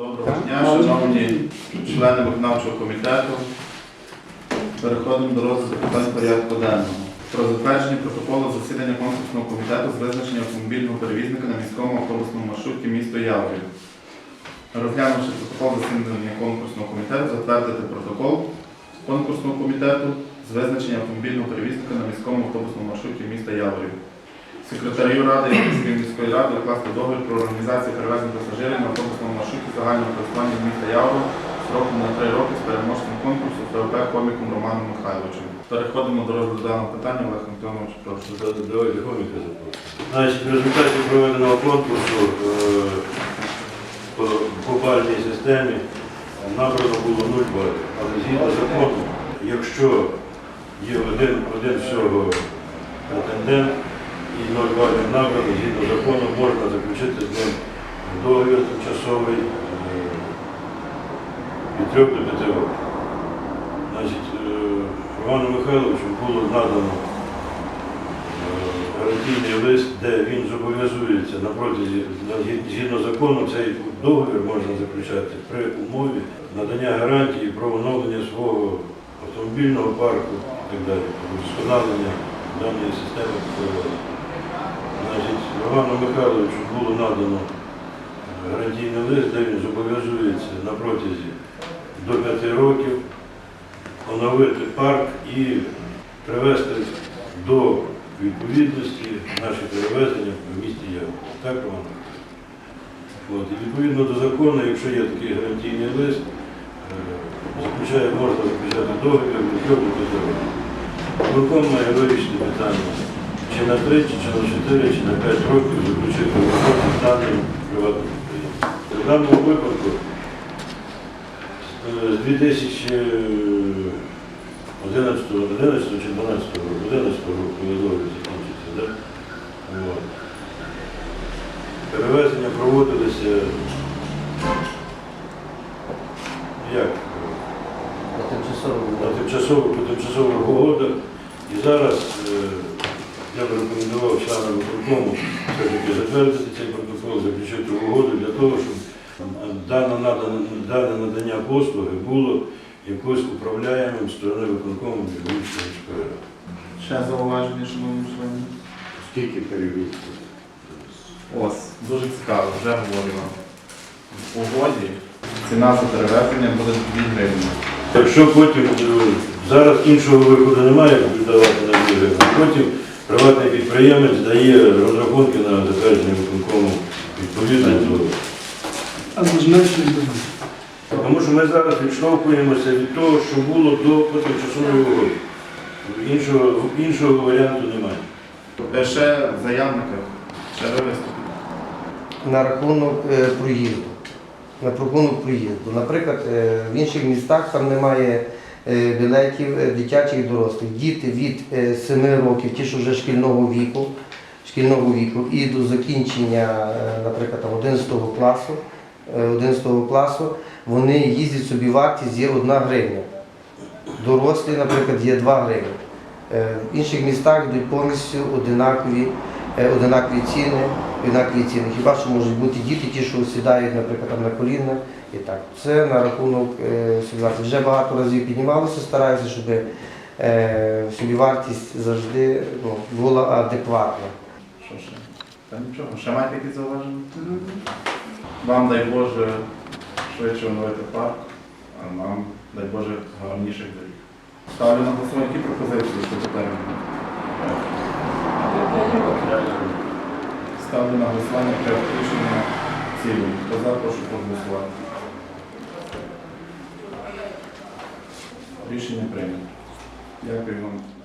Доброго дня, шановні члени виконавчого комітету. Переходимо до розгляду питань порядку денного. Про затвердження протоколу засідання конкурсного комітету з визначення автомобільного перевізника на міському автобусному маршруті місто Яворів. Розглянувши протокол засідання конкурсного комітету, затвердити протокол конкурсного комітету з визначення автомобільного перевізника на міському автобусному маршруті міста Яворів. Секретарю Ради Європейської міської ради укласти договір про організацію перевезення пасажирів на автобусному маршруті загального користування міста Явору строком на три роки з переможцем конкурсу ФВП коміком Романом Михайловичем. Переходимо до розгляду даного питання. Олег Антонович, прошу. Давайте коміка Значить, в результаті проведеного конкурсу е, по, по системі набрано було 0 балів. Але згідно закону, якщо є один, один всього претендент і 0 балів згідно закону можна заключити з ним договір тимчасовий е, від 3 до 5 років. Е, Роману Михайловичу було надано гарантійний лист, де він зобов'язується на протязі згідно закону цей договір можна заключати при умові надання гарантії про оновлення свого автомобільного парку і так далі, вдосконалення даної системи. Значить, Роману Михайловичу було надано гарантійний лист, де він зобов'язується на протязі до 5 років оновити парк і привести до відповідності наші перевезення в місті Яво. Так, Роман? От, і відповідно до закону, якщо є такий гарантійний лист, е, заключає, можна заключати договір від трьох до п'яти. Виконує вирішити питання, чи на 3, чи на 4, чи на 5 років заключити угоду з даним приватним підприємством. В даному випадку е, з 2011 11 чи 12 року, 11 року коли договір закінчився, да? От. Перевезення проводилися як? на тимчасових угодах. І зараз е, я б рекомендував членам виконкому все-таки затвердити цей протокол, заключити угоду для того, щоб дане, надане- дане надання послуги було якось управляємим сторони виконкому Львівської міської ради. Ще зауваження, шановні члени. Скільки перевізки? Ось, дуже цікаво, вже говоримо. В угоді ціна за перевезення буде 2 гривні. Якщо потім е, зараз іншого виходу немає, як віддавати на дві потім приватний підприємець дає розрахунки на затвердження виконкому відповідно до. А Тому що ми зараз відштовхуємося від того, що було до тимчасової угоди. Іншого, іншого варіанту немає. Е, Ще заявника, ще ви виступите. на рахунок е, проїзду. На рахунок проїзду. Наприклад, е, в інших містах там немає білетів е, дитячих і дорослих. Діти від е, 7 років, ті, що вже шкільного віку, шкільного віку, і до закінчення, е, наприклад, 11 класу, е, 11 класу, вони їздять собі вартість є 1 гривня. Дорослі, наприклад, є 2 гривні. Е, В інших містах йдуть повністю одинакові, е, одинакові ціни, одинакові ціни. Хіба що можуть бути діти, ті, що сідають, наприклад, на коліна і так. Це на рахунок е, собівартості. Вже багато разів піднімалося, стараюся, щоб е, собівартість завжди ну, була адекватна. Що ще? Та нічого, ще маєте якісь зауваження? Вам дай Боже швидше оновити парк, а нам дай Боже гарніших доріг. Ставлю на голосування які пропозиції щодо терміну. Ставлю на голосування проект рішення цілому. Хто за, прошу проголосувати. Рішення прийнято. Дякую вам.